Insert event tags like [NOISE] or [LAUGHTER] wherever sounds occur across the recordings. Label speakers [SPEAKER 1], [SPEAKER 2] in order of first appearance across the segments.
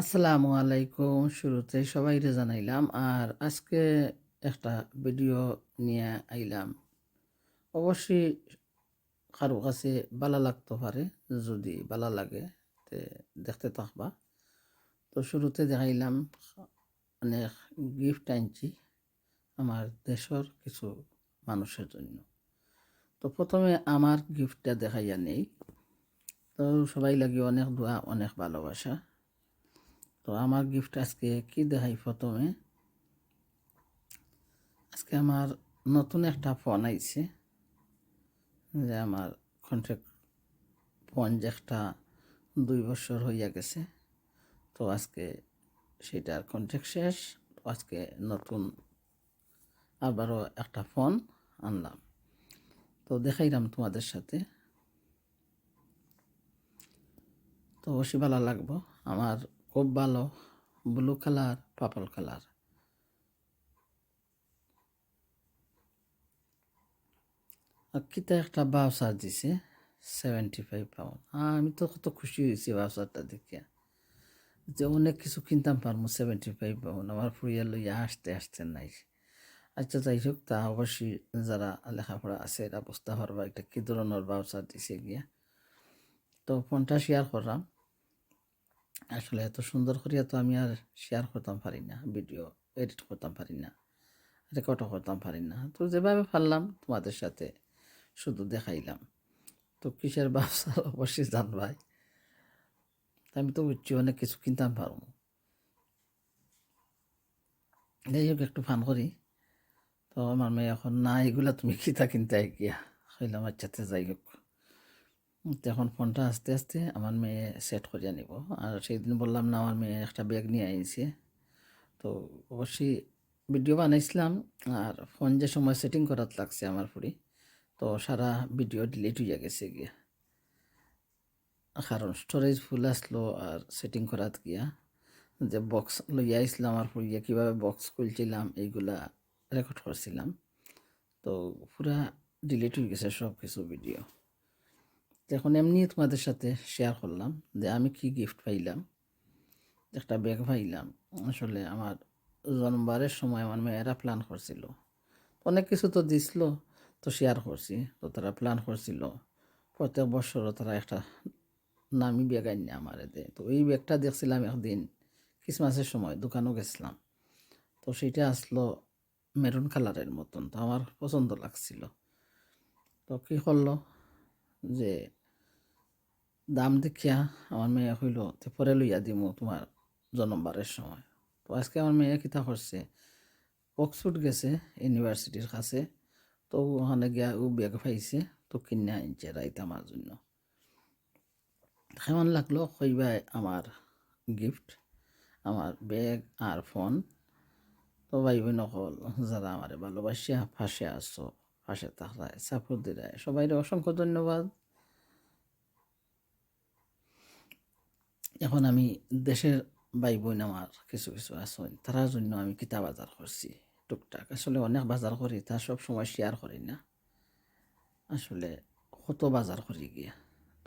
[SPEAKER 1] আসসালামু আলাইকুম। শুরুতে সবাইরে জানাইলাম আর আজকে একটা ভিডিও নিয়ে আইলাম। অবশ্যই কারও কাছে বালা লাগতে পারে, যদি বালা লাগে তে দেখতে থাকবা। তো শুরুতে দেখাইলাম অনেক গিফট আনছি আমার দেশের কিছু মানুষের জন্য। তো প্রথমে আমার গিফটটা দেখাইয়া নেই। তো সবাই লাগে অনেক দোয়া, অনেক ভালোবাসা। তো আমার গিফট আজকে কি দেখাই প্রথমে? আজকে আমার নতুন একটা ফোন আইছে, যে আমার কন্ট্রাক্ট ফোন যে একটা দুই বছর হইয়া গেছে, তো আজকে সেটার কন্ট্যাক্ট শেষ আজকে নতুন আবারও একটা ফোন আনলাম। তো দেখাইলাম তোমাদের সাথে। তো অবশ্যই ভালো লাগবো। আমার খুব ভালো ব্লু কালার পার্পল কালার কিতা একটা বাউসার দিছে সেভেন্টি ফাইভ পাউন্ড আমি তো কত খুশি হয়েছি বাউসারটা দেখে। যে অনেক কিছু কিনতাম পারব সেভেন্টি ফাইভ পাউন্ড আমার ফুরিয়া লইয়া আসতে আসতে নাই। আচ্ছা যাই হোক, তা অবশ্যই যারা লেখাপড়া আছে, এরা বুঝতে পারবা এটা কী ধরনের বাউসার দিছে গিয়া। তো ফোনটা শেয়ার করলাম। আসলে এত সুন্দর করিয়া তো আমি আর শেয়ার করতাম পারি না ভিডিও এডিট করতাম পারি না রেকর্ডও করতাম পারি না। তো যেভাবে পারলাম তোমাদের সাথে শুধু দেখাইলাম। তো কিসের ব্যবসা? [LAUGHS] অবশ্যই জানবাই আমি তো বুঝছি অনেক কিছু কিনতাম পারব। যাই হোক, একটু ফান করি। তো আমার মেয়ে এখন না, এগুলা তুমি কিতা কিনতে গিয়া হইলাম আচ্ছাতে যাই হোক। তো এখন ফোনটা আস্তে আস্তে আমার মেয়ে সেট করিয়া নিব। আর সেই দিন বললাম, না, আমার মেয়ে একটা ব্যাগ নিয়ে আইছে। তো অবশ্যই ভিডিও বানাইছিলাম। আর ফোন যে সময় সেটিং করাত লাগছে আমার ফুরি তো সারা ভিডিও ডিলিট হইয়া গেছে গিয়া। কারণ স্টোরেজ ফুল আসলো আর সেটিং করাত গিয়া। যে বক্স লইয়া আইসলাম আমার ফুরিয়া কীভাবে বক্স খুলছিলাম, এইগুলা রেকর্ড করছিলাম। তো পুরা ডিলিট হয়ে গেছে সব কিছু ভিডিও এখন এমনি তোমাদের সাথে শেয়ার করলাম যে আমি কি গিফট পাইলাম, একটা ব্যাগ পাইলাম। আসলে আমার জন্মবারের সময় আমার মেয়েরা প্ল্যান করছিল। অনেক কিছু তো দিছিল, তো শেয়ার করছি, তো তারা প্ল্যান করছিল। প্রত্যেক বছরও তারা একটা নামি ব্যাগ আনি আমার এতে তো এই ব্যাগটা দেখছিলাম একদিন ক্রিসমাসের সময়, দোকানও গেছিলাম। তো সেইটা আসলো মেরুন কালারের মতন, তো আমার পছন্দ লাগছিল। তো কী করল? যে দাম দেখিয়া আমার মেয়ে হইল তে পরে লইয়া দিমু তোমার জন্মবারের সময়। তো আজকে আমার মেয়ে কিতা করছে, অক্সফোর্ড গেছে ইউনিভার্সিটির কাছে, তো ওখানে গিয়া ও ব্যাগ পাইছে, তো কিনে আনছে রাইতে আমার জন্য। কেমন লাগল? কইবাই আমার গিফট আমার ব্যাগ আর ফোন তো ভাই বোন যারা আমার ভালোবাসিয়া ফাঁসে আসো পাশে থাকায় সাপোর্ট দিলায় সবাই অসংখ্য ধন্যবাদ। এখন আমি দেশের ভাই বোন আমার কিছু কিছু আছেন, তারার জন্য আমি কিতাব বাজার করছি, টুকটাক। আসলে অনেক বাজার করি, তা সব সময় শেয়ার করি না। আসলে কত বাজার করি গিয়া?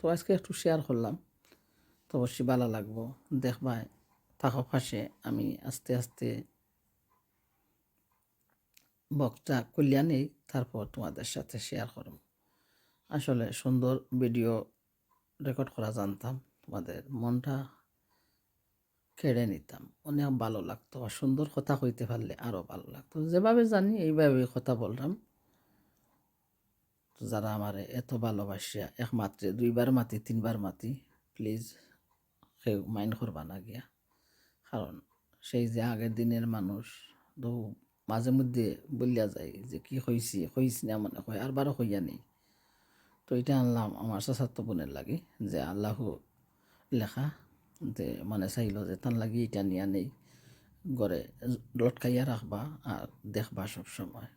[SPEAKER 1] তো আজকে একটু শেয়ার করলাম। তো অবশ্যই ভালো লাগবো। দেখবাই থাকো পাশে আমি আস্তে আস্তে বক্তা কলিয়া নেই তারপর তোমাদের সাথে শেয়ার করব। আসলে সুন্দর ভিডিও রেকর্ড করা জানতাম, তোমাদের মনটা কেড়ে নিতাম। অনেক ভালো লাগতো আর সুন্দর কথা কইতে পারলে আরও ভালো লাগতো। যেভাবে জানি এইভাবেই কথা বললাম। যারা আমার এত ভালোবাসিয়া, একমাত্রে দুইবার মাতি, তিনবার মাতি প্লিজ কেউ মাইন্ড করবা না গিয়া। কারণ সেই যে আগের দিনের মানুষ, তো মাঝে মধ্যে বলিয়া যায় যে, কি হয়েছি হয়েছি না মানে হয়? আর বারো হইয়া নেই। তো এটা আনলাম আমার চাচাত্ত বোনের লাগে যে, আল্লাহ লেখা যে মানে চাইল যে, তার লাগি এটা নিয়া নেই। গড়ে লটকাইয়া রাখবা আর দেখবা সব সময়।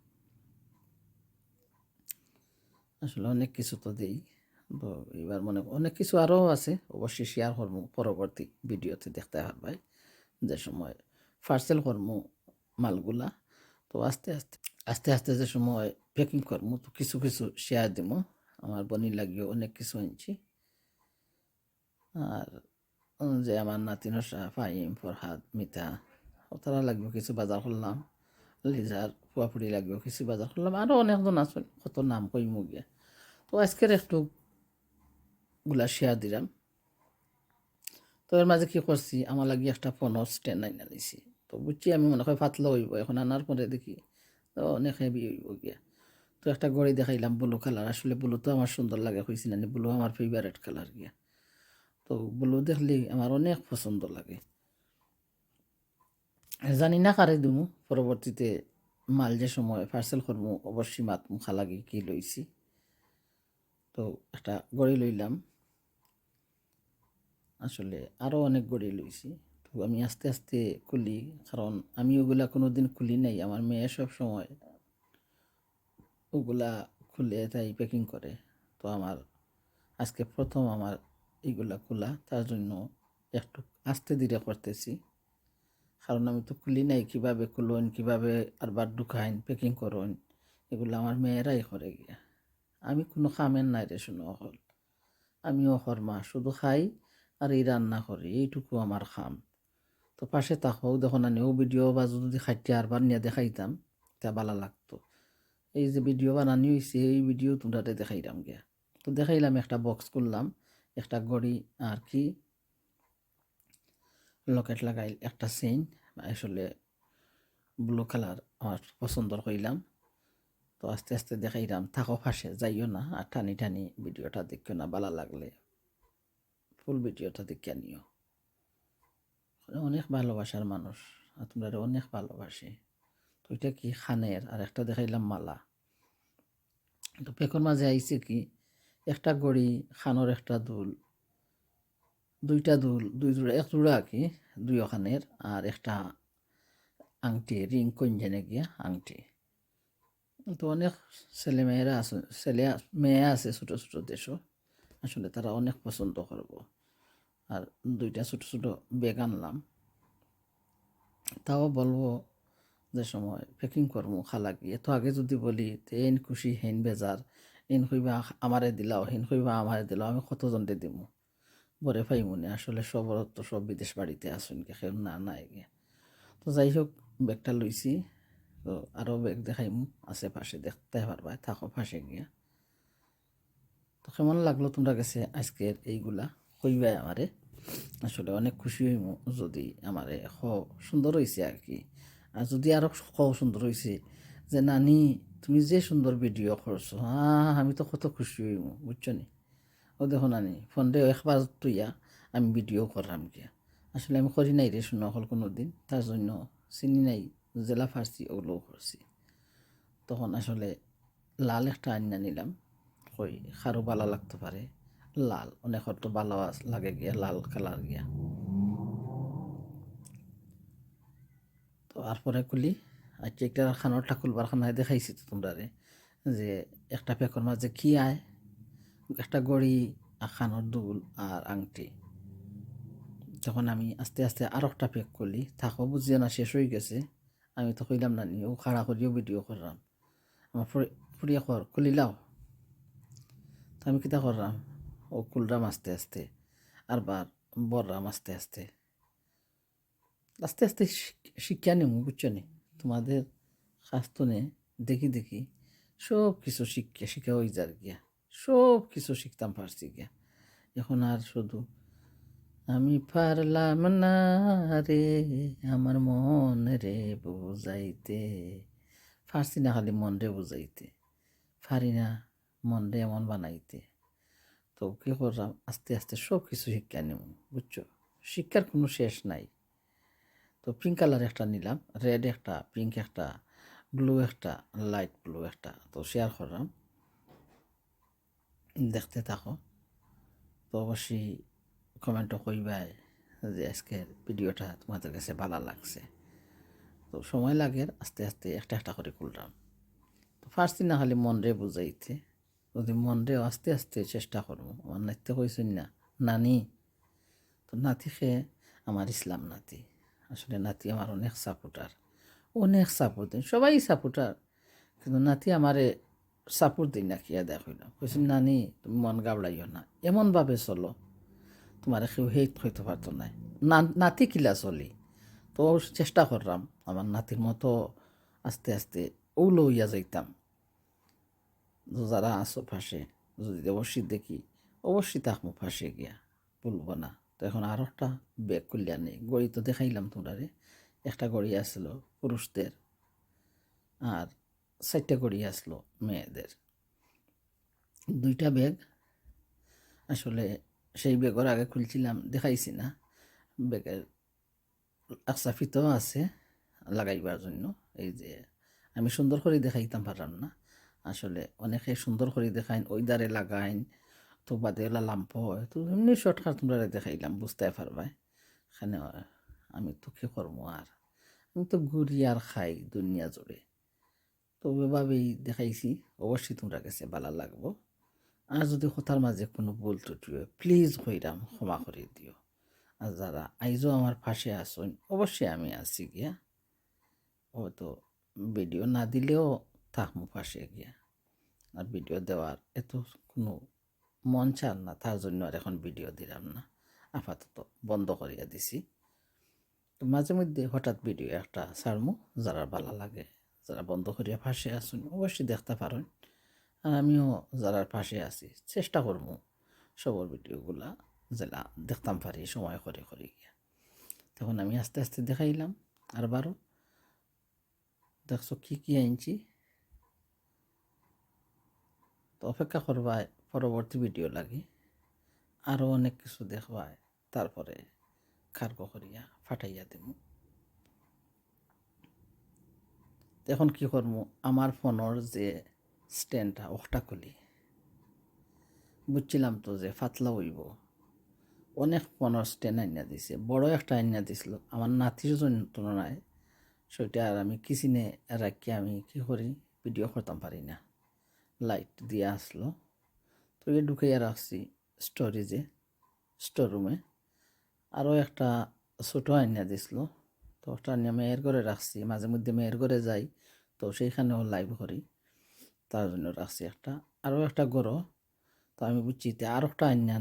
[SPEAKER 1] আসলে অনেক কিছু তো দেই। তো এবার মনে অনেক কিছু আরও আছে। অবশ্যই শেয়ার করব পরবর্তী ভিডিওতে দেখতে পারবাই। যে সময় পার্সেল করব মালগুলা। তো আস্তে আস্তে আস্তে আস্তে যে সময় প্যাকিং করব, তো কিছু কিছু শেয়ার দিব। আমার বনি লাগিয়ে অনেক কিছু আনছি। আর যে আমার নাতিনসা ফাহিম, ফরহাদ, মিতা তারা লাগবে কিছু বাজার করলাম। লিজার পুয়াপুরি লাগবে কিছু বাজার করলাম। আরও অনেকজন আছে কত নাম কইমু গিয়া তো আজকের একটু গুলা শেয়ার দিলাম। তো এর মাঝে কি করছি, আমার লাগি একটা ফোনের স্ট্যান্ড আইনা নিছি তো বুঝছি, আমি মনে হয় পাতলা হইব, এখন আনার পরে দেখি। তো অনেক হেভি হইব গিয়া। তো একটা গড়ি দেখাইলাম ব্লু কালার আসলে ব্লু তো আমার সুন্দর লাগে, কইছি না ব্লু আমার ফেভারেট কালার গিয়া। তো ব্লু দেখলি আমার অনেক পছন্দ লাগে। জানি না কারে দিমু, পরবর্তীতে মাল যে সময় পার্সেল করমু, অবশ্যই মাত মুখা লাগি কি লইছি। তো একটা গড়ি লইলাম। আসলে আরও অনেক গড়ি লইছি। আমি আস্তে আস্তে খুলি, কারণ আমি ওগুলা কোনো দিন খুলি নাই। আমার মেয়ে সব সময় ওগুলা খুলে তাই প্যাকিং করে। তো আমার আজকে প্রথম আমার এইগুলা খোলা, তার জন্য একটু আস্তে ধীরে করতেছি। কারণ আমি তো খুলি নাই, কীভাবে খুলুন, কীভাবে আরবার ঢুকাইন প্যাকিং করুন, এগুলো আমার মেয়েরাই করে গিয়া। আমি কোনো খামের নাই রে শুনো হল আমিও মা শুধু খাই আর এই রান্না করি, এইটুকু আমার খাম তো পাশে তাকো দেখো না ভিডিও বা যদি খাইতে আরবার নিয়ে দেখাইতাম, তা ভালো লাগতো। এই যে ভিডিও বানানি হয়েছে এই ভিডিও তোমরা দেখাইলাম গিয়া। তো দেখাইলাম, একটা বক্স করলাম, একটা গড়ি আর কি লকেট লাগাই, একটা চেইন আসলে ব্লু কালার আমার পছন্দ কইলাম তো আস্তে আস্তে দেখাইলাম, থাকো ফাঁসে যাইও না, আর টানি টানি ভিডিওটা দেখিও না ভালো লাগলে ফুল ভিডিওটা দেখিয়া নিও। অনেক ভালোবাসার মানুষ আর তোমরা অনেক ভালোবাসে। তো এটা কি খানের? আর একটা দেখাইলাম মালা। তো পেকর মাঝে আইছে কি, একটা গড়ি, খানোর একটা দুল, দুইটা দুল, দুই জোড়া, এক জোড়া কি, দুই ওখানের, আর একটা আংটি, রিং কঞ্জেনে গিয়া আংটি। তো অনেক ছেলে মেয়েরা আছে, ছেলে মেয়ে আছে ছোটো ছোটো দেশও। আসলে তারা অনেক পছন্দ করব। আর দুইটা ছোটো ছোটো ব্যাগ আনলাম। তাও বলব যে সময় প্যাকিং করব খালা গিয়ে তো আগে যদি বলি এন খুশি, হেন বেজার, এন কইবা আমারে দিলাও, হেন কইবা আমারে দিলাও, আমি কতজনতে দিব বরে পাই মনে আসলে সবর তো সব বিদেশ বাড়িতে আসুন কে কেউ না নাই তো যাই হোক ব্যাগটা লইছি। তো আরও ব্যাগ দেখাইমু আশেপাশে দেখতে পারবা, থাকো ফাঁসে গিয়া। তো কেমন লাগল তোমরা গেছে আজকের এইগুলা? কইবাই আমারে। আসলে অনেক খুশি হইমু যদি আমারে খ সুন্দর হয়েছে আর কি আর যদি আরও খ সুন্দর হয়েছে যে, নানি, তুমি যে সুন্দর ভিডিও করছ হ্যাঁ আমি তো কত খুশি হইমু, বুঝছ নি? ও দেখো নানি, ফোন দে একবার তুইয়া আমি ভিডিও করলাম গিয়া। আসলে আমি করি নাই রে শুনো হল কোনো দিন তার জন্য চিনি নাই, জেলা ফার্সি ওগুলোও করছি। তখন আসলে লাল একটা আন্না নিলাম, কই, খারো ভালো লাগতে পারে। লাল, অনেক তো ভালো লাগে গিয়া, লাল কালার গিয়া। তো তারপরে খুলি আচ্ছা একটা খানোরটা খুলবার খানায় দেখাইছি তো তোমরা রে যে একটা পেকর মাঝে কি আয়? একটা গড়ি, আর খানোর দুল, আর আংটি। তখন আমি আস্তে আস্তে আর একটা পেক করলি, থাকো বুঝিয়ে না শেষ হয়ে গেছে। আমি তো কইলাম, না ও খাড়া করিও ভিডিও করলাম। আমার ফুরিয়া কর খুলিলাও তো আমি কিতা করলাম? ও কুলরাম আস্তে আস্তে, আর বার বররাম আস্তে আস্তে। আস্তে আস্তে শিক্ষা নেমু, বুঝছ নি? তোমাদের শাস্তনে দেখি দেখি। সব কিছু শিক্ষা শিখা হয়ে যার গিয়া। সব কিছু শিখতাম পারছি গিয়া। এখন আর শুধু আমি পারলাম না রে, আমার মন রে বুঝাইতে। পারছি না খালি মন রে বুঝাইতে। পারি না মন রে এমন বানাইতে। তো কি করলাম? আস্তে আস্তে সব কিছু শিক্ষা নেব, বুঝছ? শিক্ষার কোনো শেষ নাই। তো পিঙ্ক কালার একটা নিলাম রেড একটা পিঙ্ক একটা ব্লু একটা লাইট ব্লু একটা। তো শেয়ার করলাম। দেখতে থাকো। তো অবশ্যই কমেন্টও কইবাই যে আজকের ভিডিওটা তোমাদের কাছে ভালো লাগছে। তো সময় লাগে, আস্তে আস্তে একটা একটা করে করলাম। তো ফার্স্ট দিন না হলে মন রে বুঝাইতে। যদি মন রে আস্তে আস্তে চেষ্টা করব আমার নাইতে কইছেন না, নানি। তো নাতি খেয়ে আমার ইসলাম নাতি। আসলে নাতি আমার অনেক সাপোর্টার অনেক সাপোর্ট দেন, সবাই সাপোর্টার কিন্তু নাতি আমারে সাপোর্ট দিই না কিয়া দেখ হইলাম কইছেন নানি, তুমি মন গাবড়াইও না। এমনভাবে চলো। তোমার কেউ হেট হইতে পারতো না। না নাতি কিলা চলি? তো চেষ্টা করলাম। আমার নাতির মতো আস্তে আস্তে ওগুলো ইয়া যাইতাম। যারা আসো ফাঁসে যদি অবশ্যই দেখি। অবশ্যই তাকমু ফাঁসে গিয়া, বলব না। তো এখন আর একটা ব্যাগ করলিয়া নেই গড়ি তো দেখাইলাম তোমরা রে। একটা গড়ি আসলো পুরুষদের, আর চারটা গড়ি আসলো মেয়েদের। দুইটা ব্যাগ, আসলে সেই ব্যাগের আগে খুলছিলাম, দেখাইছি না। ব্যাগের আকসা আছে, লাগাইবার জন্য। এই যে আমি সুন্দর করে দেখাইতাম পারলাম না। আসলে অনেকে সুন্দর করে দেখাইন ওই দ্বারে লাগাইন, তো বাদে ওলা লাম্প হয়, তো এমনি শর্টকাট তোমরা দেখাইলাম, বুঝতে পারবাই। এখানে আমি তো কী করব আর? আমি তো ঘুরি আর খাই দুনিয়া জুড়ে। তো ওইভাবেই দেখাইছি, অবশ্যই তোমরা কাছে ভালো লাগবো। আর যদি কথার মাঝে কোনো ভুল ত্রুটি হয় প্লিজ হইরাম, ক্ষমা করে দিও। আর যারা আইজও আমার পাশে আসুন অবশ্যই আমি আছি গিয়া। ও তো ভিডিও না দিলেও থাকমু পাশে গিয়া। আর ভিডিও দেওয়ার এত কোনো মন চান না, তার জন্য আর এখন ভিডিও দিলাম না। আপাতত বন্ধ করিয়া দিছি। তো মাঝে মধ্যে হঠাৎ ভিডিও একটা ছাড়মু, যারা ভালো লাগে, যারা বন্ধ করিয়া পাশে আসুন অবশ্যই দেখতে পারেন। আর আমিও যারা পাশে আছি, চেষ্টা করব সবর ভিডিওগুলা যেটা দেখতাম পারি, সময় করে করে গিয়া। তখন আমি আস্তে আস্তে দেখাইলাম আর বারো দেখছ কি কি আনছি? তো অপেক্ষা করবায় পরবর্তী ভিডিও লাগে। আরও অনেক কিছু দেখবায় তারপরে খার্গ করিয়া ফাটাইয়া দেবো এখন কি করব আমার ফোনের যে স্ট্যান্ডটা ওটা খুলি। বুঝছিলাম তো যে ফাতলা হইব। অনেক ফোনের স্ট্যান্ড আইনা দিছে, বড় একটা আইনা দিছিল। আমার নাতির জন্য তুলনায় সেটা আর আমি কিচিনে রাখি আমি কি করি ভিডিও করতাম পারি না। লাইট দিয়ে আসলো। তো এ ঢুকাইয়া রাখছি স্টোরেজে স্টোর রুমে আরও একটা ছোটো আইনা দিছিল। তো ওটা নিয়ে মেয়ের ঘরে রাখছি, মাঝে মধ্যে মেয়ের ঘরে যাই। তো সেইখানেও লাইভ করি। তার জন্য রাখছি একটা। আরও একটা গরো। তো আমি বুঝছি যে আর একটা আইনা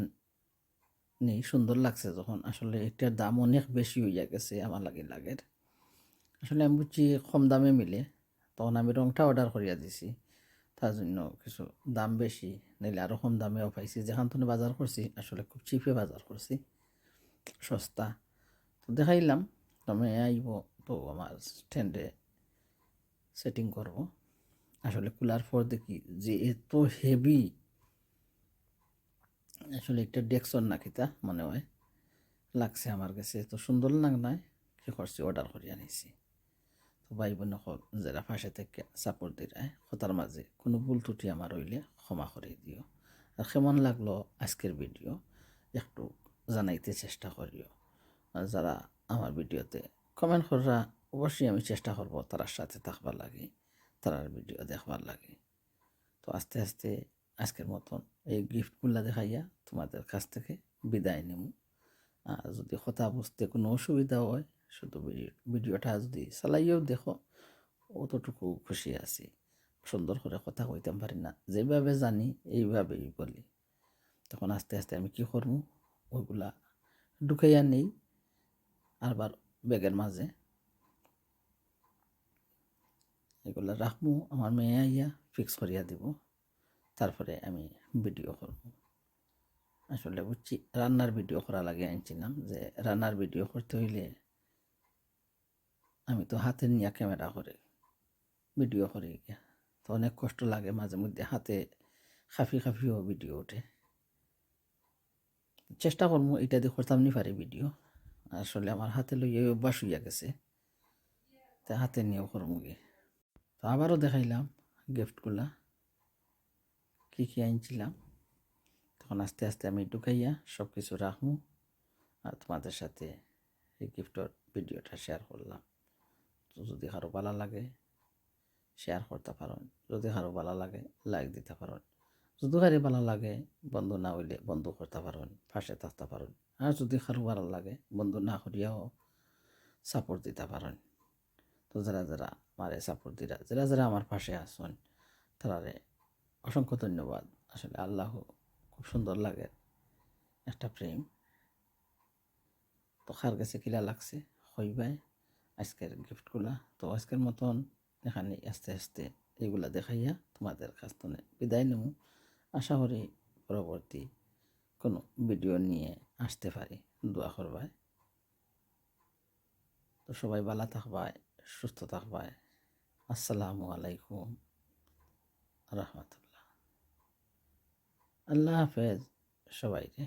[SPEAKER 1] নেই, সুন্দর লাগছে যখন। আসলে এটার দাম অনেক বেশি হইয়া গেছে আমার লাগে লাগের। আসলে আমি বুঝছি কম দামে মিলে। তখন আমি রংটা অর্ডার করিয়া দিছি। তার জন্য কিছু দাম বেশি, নাইলে আরও কম দামেও পাইছি। যেখান থেকে বাজার করছি, আসলে খুব চিপে বাজার করছি, সস্তা। তো দেখাইলাম তুমি আইব তো আমার স্ট্যান্ডে সেটিং করব। আসলে খোলার পর দেখি যে এত হেভি আসলে একটা ডেক্সন না কিতা মনে হয়, লাগছে আমার কাছে। তো সুন্দর লাগ নাই কি করছি অর্ডার করে আনিছি তো ভাই বোন যারা পাশে থেকে সাপোর্ট দিরায় কথার মাঝে কোনো ভুল ত্রুটি আমার হইলে ক্ষমা করে দিও। আর কেমন লাগল আজকের ভিডিও একটু জানাইতে চেষ্টা করিও। যারা আমার ভিডিওতে কমেন্ট করা অবশ্যই আমি চেষ্টা করব তার সাথে থাকবার লাগে, তারার ভিডিও দেখবার লাগে। তো আস্তে আস্তে আজকের মতন এই গিফটগুলো দেখাইয়া তোমাদের কাছ থেকে বিদায় নেব আর যদি কথা বুঝতে কোনো অসুবিধা হয় শুধু ভিডিও- ভিডিওটা যদি চালাইয়েও দেখো, অতটুকু খুশি আছি। সুন্দর করে কথা কইতাম পারি না। যেভাবে জানি এইভাবেই বলি। তখন আস্তে আস্তে আমি কি করব? ওইগুলা ঢুকাইয়া নেই। আবার ব্যাগের মাঝে এগুলা রাখব, আমার মেয়ে আইয়া ফিক্স করিয়া দিব। তারপরে আমি ভিডিও করব। আসলে বুঝছি, রান্নার ভিডিও করা লাগে আনছিলাম যে রান্নার ভিডিও করতে হইলে আমি তো হাতে নিয়ে ক্যামেরা করে, ভিডিও করে, তো অনেক কষ্ট লাগে মাঝে মধ্যে হাতে খাফি খাফিও ভিডিও ওঠে। চেষ্টা করব, এটা দিয়ে করতাম নি পারি ভিডিও। আসলে আমার হাতে লইয়ে অভ্যাস হইয়া গেছে, তা হাতে নিয়েও করব গিয়ে তো আবারও দেখাইলাম গিফটগুলা, কী কী আনছিলাম। তখন আস্তে আস্তে আমি ঢুকাইয়া সব কিছু রাখব, আর তোমাদের সাথে এই গিফটর ভিডিওটা শেয়ার করলাম। যদি কারও ভালো লাগে শেয়ার করতে পারেন। যদি কারও ভালো লাগে লাইক দিতে পারেন। যদি কারও ভালো লাগে, বন্ধু না হইলে বন্ধু করতে পারেন, পাশে থাকতে পারেন। আর যদি কারও ভালো লাগে, বন্ধু না করিয়াও সাপোর্ট দিতে পারেন। তো যারা যারা আমারে সাপোর্ট দিরা, যারা যারা আমার পাশে আসুন তারারে অসংখ্য ধন্যবাদ। আসলে আল্লাহ খুব সুন্দর লাগে একটা প্রেম। তো কার কাছে কিলা লাগছে হইবাই আজকের গিফটগুলা। তো আজকের মতন এখানে আস্তে আস্তে এইগুলা দেখাইয়া তোমাদের কাছ থেকে বিদায় নেব। আশা করি পরবর্তী কোনো ভিডিও নিয়ে আসতে পারি। দোয়া করবাই। তো সবাই ভালো থাকবাই, সুস্থ থাকবাই। আসসালামু আলাইকুম রহমতুল্লাহ। আল্লাহ হাফেজ সবাইকে।